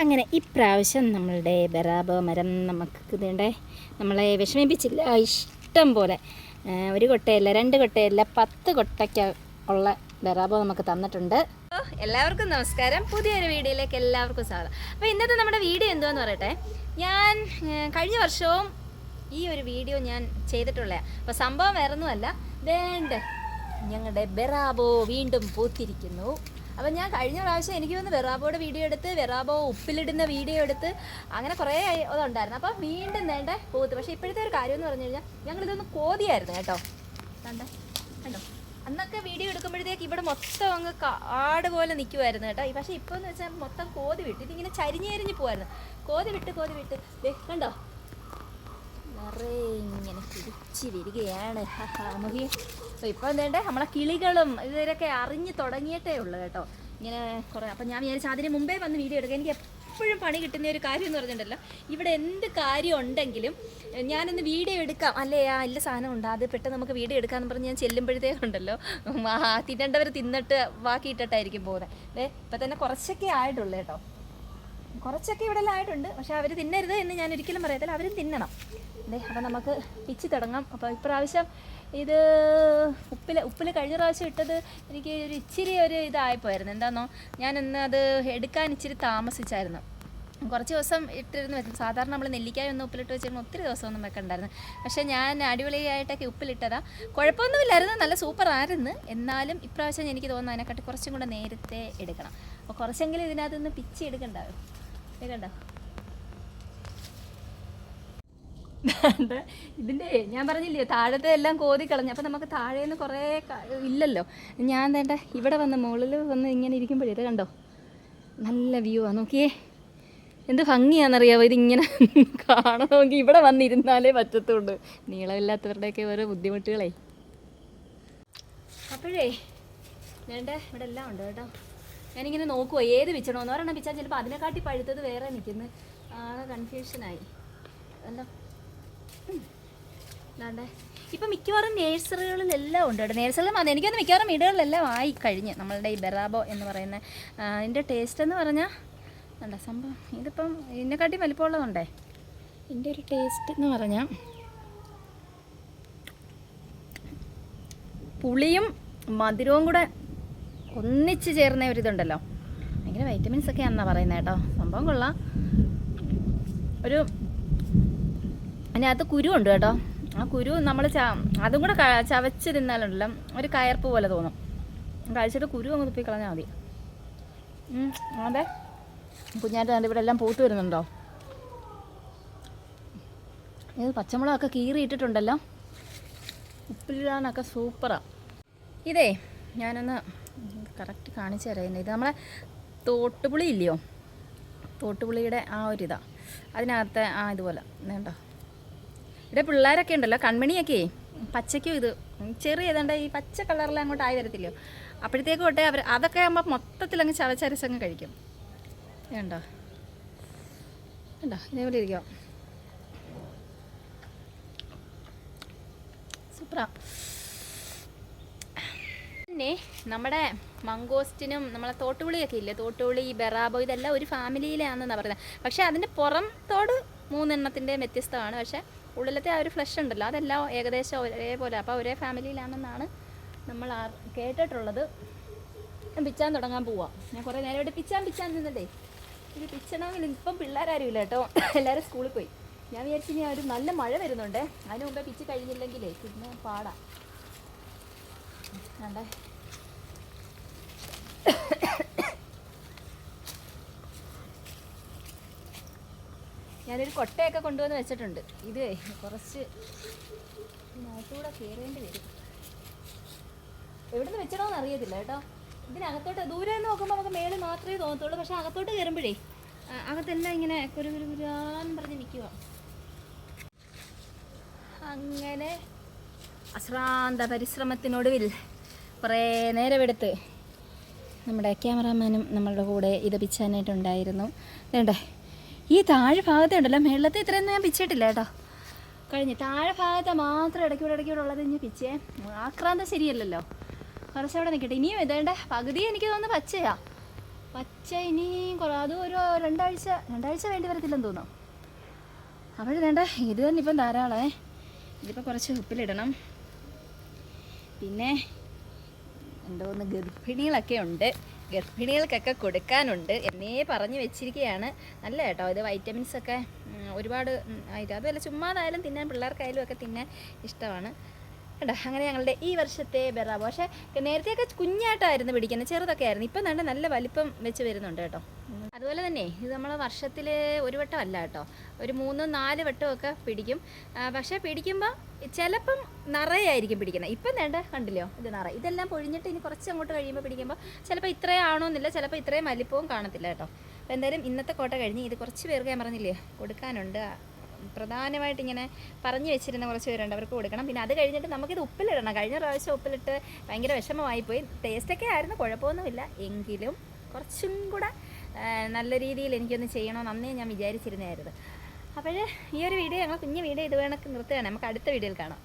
അങ്ങനെ ഇപ്രാവശ്യം നമ്മളുടെ ബറാബോ മരം നമുക്ക് ഇതേണ്ടേ നമ്മളെ വിഷമിപ്പിച്ചില്ല. ഇഷ്ടം പോലെ ഒരു കൊട്ടയല്ല രണ്ട് കൊട്ടയല്ല പത്ത് കൊട്ടയ്ക്ക് ഉള്ള ബറാബോ നമുക്ക് തന്നിട്ടുണ്ട്. എല്ലാവർക്കും നമസ്കാരം. പുതിയൊരു വീഡിയോയിലേക്ക് എല്ലാവർക്കും സ്വാഗതം. അപ്പോൾ ഇന്നത്തെ നമ്മുടെ വീഡിയോ എന്തുവാന്ന് പറയട്ടെ? ഞാൻ കഴിഞ്ഞ വർഷവും ഈ ഒരു വീഡിയോ ഞാൻ ചെയ്തിട്ടുള്ള അപ്പോൾ സംഭവം വേറൊന്നുമല്ല. വേണ്ട ഞങ്ങളുടെ ബെറാബോ വീണ്ടും പൂത്തിരിക്കുന്നു. അപ്പം ഞാൻ കഴിഞ്ഞ പ്രാവശ്യം എനിക്ക് വന്ന് വെറാബോയുടെ വീഡിയോ എടുത്ത് വെറാബോ ഉപ്പിലിടുന്ന വീഡിയോ എടുത്ത് അങ്ങനെ കുറേ ഇതുണ്ടായിരുന്നു അപ്പം വീണ്ടും വേണ്ട പോത്ത് പക്ഷേ ഇപ്പോഴത്തെ ഒരു കാര്യം എന്ന് പറഞ്ഞു കഴിഞ്ഞാൽ ഞങ്ങളിതൊന്ന് കോതിയായിരുന്നു കേട്ടോ. കണ്ടേ? കണ്ടോ? അന്നൊക്കെ വീഡിയോ എടുക്കുമ്പോഴത്തേക്ക് ഇവിടെ മൊത്തം അങ്ങ് കാട് പോലെ നിൽക്കുമായിരുന്നു കേട്ടോ. പക്ഷേ ഇപ്പോൾ എന്ന് വെച്ചാൽ മൊത്തം കോതി വിട്ട് ഇതിങ്ങനെ ചരിഞ്ഞ് ചരിഞ്ഞ് പോവായിരുന്നു. കോതി വിട്ട് കോതി വിട്ട്. കണ്ടോ? നിറയെ ഇങ്ങനെ പിടിച്ച് വരികയാണ്. നമുക്ക് അപ്പോൾ ഇപ്പോൾ എന്തേണ്ടേ നമ്മളെ കിളികളും ഇവരൊക്കെ അറിഞ്ഞ് തുടങ്ങിയിട്ടേ ഉള്ളൂ കേട്ടോ. ഇങ്ങനെ കുറേ അപ്പം ഞാൻ വിചാരിച്ചു അതിന് മുമ്പേ വന്ന് വീഡിയോ എടുക്കുക എനിക്ക് എപ്പോഴും പണി കിട്ടുന്ന ഒരു കാര്യം എന്ന് പറഞ്ഞിട്ടുണ്ടല്ലോ. ഇവിടെ എന്ത് കാര്യം ഉണ്ടെങ്കിലും ഞാനൊന്ന് വീഡിയോ എടുക്കാം. അല്ലേ ആ ഇല്ല സാധനം ഉണ്ട്. അത് പെട്ടെന്ന് നമുക്ക് വീഡിയോ എടുക്കാമെന്ന് പറഞ്ഞ് ഞാൻ ചെല്ലുമ്പോഴത്തേക്കുണ്ടല്ലോ തിന്നേണ്ടവർ തിന്നിട്ട് ബാക്കി ഇട്ടിട്ടായിരിക്കും പോകുന്നത് അല്ലേ ഇപ്പം തന്നെ കുറച്ചൊക്കെ ആയിട്ടുള്ളൂ കേട്ടോ. കുറച്ചൊക്കെ ഇവിടെ എല്ലാം ആയിട്ടുണ്ട്. പക്ഷെ അവർ തിന്നരുത് എന്ന് ഞാൻ ഒരിക്കലും പറയത്തില്ല. അവരും തിന്നണം. അപ്പം നമുക്ക് പിച്ച് തുടങ്ങാം. അപ്പോൾ ഇപ്രാവശ്യം ഇത് ഉപ്പിൽ ഉപ്പിൽ കഴിഞ്ഞ പ്രാവശ്യം ഇട്ടത് എനിക്ക് ഒരു ഇച്ചിരി ഒരു ഇതായിപ്പോയിരുന്നു എന്താണെന്നോ ഞാനിന്ന് അത് എടുക്കാൻ ഇച്ചിരി താമസിച്ചായിരുന്നു. കുറച്ച് ദിവസം ഇട്ടിരുന്ന് വെക്കും സാധാരണ നമ്മൾ നെല്ലിക്കായ ഒന്ന് ഉപ്പിലിട്ട് വെച്ചിരുന്ന ഒത്തിരി ദിവസമൊന്നും വെക്കണ്ടായിരുന്നു പക്ഷേ ഞാൻ അടിപൊളിയായിട്ടൊക്കെ ഉപ്പിലിട്ടതാ. കുഴപ്പമൊന്നുമില്ലായിരുന്നു. നല്ല സൂപ്പർ ആയിരുന്നു എന്നാലും ഇപ്രാവശ്യം എനിക്ക് തോന്നുന്നു അതിനെക്കാട്ടി കുറച്ചും കൂടെ നേരത്തെ എടുക്കണം. അപ്പോൾ കുറച്ചെങ്കിലും ഇതിനകത്ത് നിന്ന് പിച്ചി എടുക്കണ്ടാവും? കണ്ടോ ഇതിന്റെ ഞാൻ പറഞ്ഞില്ലേ താഴത്തെ എല്ലാം കോതി കളഞ്ഞു. അപ്പം നമുക്ക് താഴേന്ന് കുറേ ഇല്ലല്ലോ. ഞാൻ വേണ്ട ഇവിടെ വന്ന് മുകളിൽ വന്ന് ഇങ്ങനെ ഇരിക്കുമ്പോഴേ ഇത് കണ്ടോ? നല്ല വ്യൂ ആ നോക്കിയേ. എന്ത് ഭംഗിയാണെന്നറിയാവോ ഇതിങ്ങനെ കാണണമെങ്കിൽ ഇവിടെ വന്നിരുന്നാലേ പറ്റത്തുള്ളൂ. നീളമില്ലാത്തവരുടെയൊക്കെ ഓരോ ബുദ്ധിമുട്ടുകളെ. അപ്പോഴേ വേണ്ട ഇവിടെ എല്ലാം ഉണ്ട് കേട്ടോ. ഞാനിങ്ങനെ നോക്കുവോ ഏത് പിച്ചണമെന്ന് പറയണം പിച്ചാൽ ചിലപ്പോൾ അതിനെക്കാട്ടി പഴുത്തത് വേറെ നിൽക്കുന്നു. ആകെ കൺഫ്യൂഷനായി അല്ല അതാണ്ടേ ഇപ്പം മിക്കവാറും നേഴ്സറികളിലെല്ലാം ഉണ്ട് കേട്ടോ. നേഴ്സറിലും അത് എനിക്കൊന്ന് മിക്കവാറും വീടുകളിലെല്ലാം ആയി കഴിഞ്ഞ് നമ്മളുടെ ഈ ബെറാബോ എന്ന് പറയുന്ന ഇതിന്റെ ടേസ്റ്റ് എന്ന് പറഞ്ഞാൽ അല്ല സംഭവം? ഇതിപ്പം ഇതിനെക്കാട്ടി വലിപ്പമുള്ളതുണ്ടേ? ഇതിന്റെ ഒരു ടേസ്റ്റ് എന്ന് പറഞ്ഞാൽ പുളിയും മധുരവും കൂടെ ഒന്നിച്ച് ചേർന്ന ഒരു ഇതുണ്ടല്ലോ. ഭയങ്കര വൈറ്റമിൻസ് ഒക്കെ ആണെന്നാണ് പറയുന്നത് കേട്ടോ. സംഭവം കൊള്ളാം. ഒരു അതിനകത്ത് കുരു ഉണ്ട് കേട്ടോ. ആ കുരു നമ്മൾ ച അതും കൂടെ ചവച്ച് തിന്നാലുണ്ടല്ലോ ഒരു കയർപ്പ് പോലെ തോന്നും. കഴിച്ചിട്ട് കുരു അങ്ങ് തുപ്പി കളഞ്ഞാൽ മതി. അതെ. കുഞ്ഞായിട്ട് കണ്ട് ഇവിടെ എല്ലാം പൂത്ത് വരുന്നുണ്ടോ? ഇത് പച്ചമുളകൊക്കെ കീറി ഇട്ടിട്ടുണ്ടല്ലോ ഉപ്പിലിടാനൊക്കെ സൂപ്പറാണ് ഇതേ ഞാനൊന്ന് കറക്റ്റ് കാണിച്ചു തരാം ഇത് നമ്മളെ തോട്ടുപുളി ഇല്ലയോ? തോട്ടുപുളിയുടെ ആ ഒരു ഇതാ അതിനകത്തെ ആ ഇതുപോലെ. വേണ്ട ഇവിടെ പിള്ളേരൊക്കെ ഉണ്ടല്ലോ കൺമണിയൊക്കെ. പച്ചയ്ക്കും ഇത്? ചെറിയ ഈ പച്ച കളറിൽ അങ്ങോട്ട് ആയി വരത്തില്ലയോ? അപ്പോഴത്തേക്കും തൊട്ടേ അവർ അതൊക്കെ ആകുമ്പോൾ മൊത്തത്തിൽ അങ്ങ് ചവച്ചരച്ചങ്ങ് കഴിക്കും. വേണ്ടോ ഉണ്ടോ ഇതേപോലെ ഇരിക്കോ സൂപ്പറാ. പിന്നെ നമ്മുടെ മങ്കോസ്റ്റിനും നമ്മളെ തോട്ടുപുളിയൊക്കെ ഇല്ലേ? തോട്ടുപുളി ബെറാബോ ഇതെല്ലാം ഒരു ഫാമിലിയിലാണെന്നാണ് പറയുന്നത് പക്ഷേ അതിന്റെ പുറം തോട് മൂന്നെണ്ണത്തിന്റെ വ്യത്യസ്തമാണ്. പക്ഷേ ഉള്ളിലത്തെ ആ ഒരു ഫ്ലഷ് ഉണ്ടല്ലോ അതെല്ലാം ഏകദേശം ഒരേപോലെ. അപ്പോൾ ഒരേ ഫാമിലിയിലാണെന്നാണ് നമ്മൾ കേട്ടിട്ടുള്ളത്. പിച്ചാൻ തുടങ്ങാൻ പോവാം. ഞാൻ കുറേ നേരം ഇവിടെ പിച്ചാൻ പിച്ചാൻ നിന്നതേ ഇത് പിച്ചണമെങ്കിൽ ഇപ്പം പിള്ളേരാരും ഇല്ല കേട്ടോ. എല്ലാവരും സ്കൂളിൽ പോയി. ഞാൻ വിചാരിച്ചു ഇനി ഒരു നല്ല മഴ വരുന്നുണ്ട്. അതിന് മുമ്പേ പിച്ച് കഴിഞ്ഞില്ലെങ്കിലേ പിന്നെ പാടാം. വേണ്ടേ ഞാനൊരു കൊട്ടയൊക്കെ കൊണ്ടുവന്ന് വെച്ചിട്ടുണ്ട്. ഇത് കുറച്ച് ഇതിനകത്തൂടെ കയറേണ്ടി വരും. എവിടെ നിന്ന് വെച്ചണോന്ന് അറിയത്തില്ല കേട്ടോ. ഇതിനകത്തോട്ട് ദൂരെ നിന്ന് നോക്കുമ്പോൾ നമുക്ക് മേളിൽ മാത്രമേ തോന്നത്തുള്ളൂ. പക്ഷെ അകത്തോട്ട് കയറുമ്പോഴേ അകത്തെല്ലാം ഇങ്ങനെ കുരു കുരു കുരാന്ന് പറഞ്ഞ് നിൽക്കുക അങ്ങനെ അശ്രാന്ത പരിശ്രമത്തിനൊടുവിൽ കുറേ നേരം നേരമെടുത്ത് നമ്മുടെ ക്യാമറാമാനും നമ്മളുടെ കൂടെ ഇത് പിച്ചാനായിട്ടുണ്ടായിരുന്നു. വേണ്ടേ? ഈ താഴെ ഭാഗത്തെ ഉണ്ടല്ലോ മേളത്തെ ഇത്രയൊന്നും ഞാൻ പിച്ചിട്ടില്ല കേട്ടോ. കഴിഞ്ഞ് താഴെ ഭാഗത്തെ മാത്രം ഇടയ്ക്കൂടെ ഇടയ്ക്കൂടെ ഉള്ളത് പിച്ചേ. ആക്രാന്തം ശരിയല്ലല്ലോ. കുറച്ചവിടെ നിൽക്കട്ടെ ഇനിയും ഇതേണ്ട. പകുതി എനിക്ക് തോന്നുന്നു പച്ചയാ. പച്ച ഇനിയും കുറേ അതും ഒരു രണ്ടാഴ്ച രണ്ടാഴ്ച വേണ്ടി വരത്തില്ലെന്ന് തോന്നുന്നു. അവിടെ വേണ്ട ഇത് തന്നെ ഇപ്പം ധാരാളമേ ഇതിപ്പോൾ കുറച്ച് ഉപ്പിലിടണം. പിന്നെ എന്തോന്ന് ഗർഭിണികളൊക്കെ ഉണ്ട്. ഗർഭിണികൾക്കൊക്കെ കൊടുക്കാനുണ്ട്. എന്നേ പറഞ്ഞു വെച്ചിരിക്കുകയാണ്. നല്ല കേട്ടോ. ഇത് വൈറ്റമിൻസ് ഒക്കെ ഒരുപാട് ആയിട്ട്. അതുമല്ല ചുമ്മാതായാലും തിന്നാൻ പിള്ളേർക്കായാലും ഒക്കെ തിന്നാൻ ഇഷ്ടമാണ്. കേട്ടോ അങ്ങനെ ഞങ്ങളുടെ ഈ വർഷത്തെ ബെറ. പക്ഷേ നേരത്തെയൊക്കെ കുഞ്ഞായിട്ടായിരുന്നു പിടിക്കുന്നത്. ചെറുതൊക്കെ ആയിരുന്നു. ഇപ്പം നല്ല നല്ല വലിപ്പം വെച്ച് വരുന്നുണ്ട് കേട്ടോ. അതുപോലെ തന്നെ ഇത് നമ്മൾ വർഷത്തിൽ ഒരു വട്ടം അല്ല കേട്ടോ. ഒരു മൂന്ന് നാല് വട്ടമൊക്കെ പിടിക്കും. പക്ഷേ പിടിക്കുമ്പോൾ ചിലപ്പം നിറയായിരിക്കും പിടിക്കുന്നത്. ഇപ്പം വേണ്ട കണ്ടില്ലയോ ഇത് നിറ. ഇതെല്ലാം പൊഴിഞ്ഞിട്ട് ഇനി കുറച്ച് അങ്ങോട്ട് കഴിയുമ്പോൾ പിടിക്കുമ്പോൾ ചിലപ്പോൾ ഇത്രയും ആണോന്നില്ല. ചിലപ്പോൾ ഇത്രയും വലിപ്പവും കാണത്തില്ല കേട്ടോ. അപ്പോൾ എന്തായാലും ഇന്നത്തെ കോട്ട കഴിഞ്ഞ് ഇത് കുറച്ച് പേർക്ക് ഞാൻ പറഞ്ഞില്ലേ കൊടുക്കാനുണ്ട്. പ്രധാനമായിട്ട് ഇങ്ങനെ പറഞ്ഞു വെച്ചിരുന്ന കുറച്ച് പേരുണ്ട് അവർക്ക് കൊടുക്കണം. പിന്നെ അത് കഴിഞ്ഞിട്ട് നമുക്കിത് ഉപ്പിലിടണം. കഴിഞ്ഞ പ്രാവശ്യം ഉപ്പിലിട്ട് ഭയങ്കര വിഷമമായിപ്പോയി. ടേസ്റ്റൊക്കെ ആയിരുന്നു കുഴപ്പമൊന്നുമില്ല. എങ്കിലും കുറച്ചും കൂടെ നല്ല രീതിയിൽ എനിക്കൊന്ന് ചെയ്യണമെന്ന് അന്നേ ഞാൻ വിചാരിച്ചിരുന്നായിരുന്നു അപ്പോൾ ഈ ഒരു വീഡിയോ ഞങ്ങൾ കുഞ്ഞു വീഡിയോ ഇത് വേണമെങ്കിൽ നിർത്തുകയാണ്. നമുക്ക് അടുത്ത വീഡിയോയിൽ കാണാം.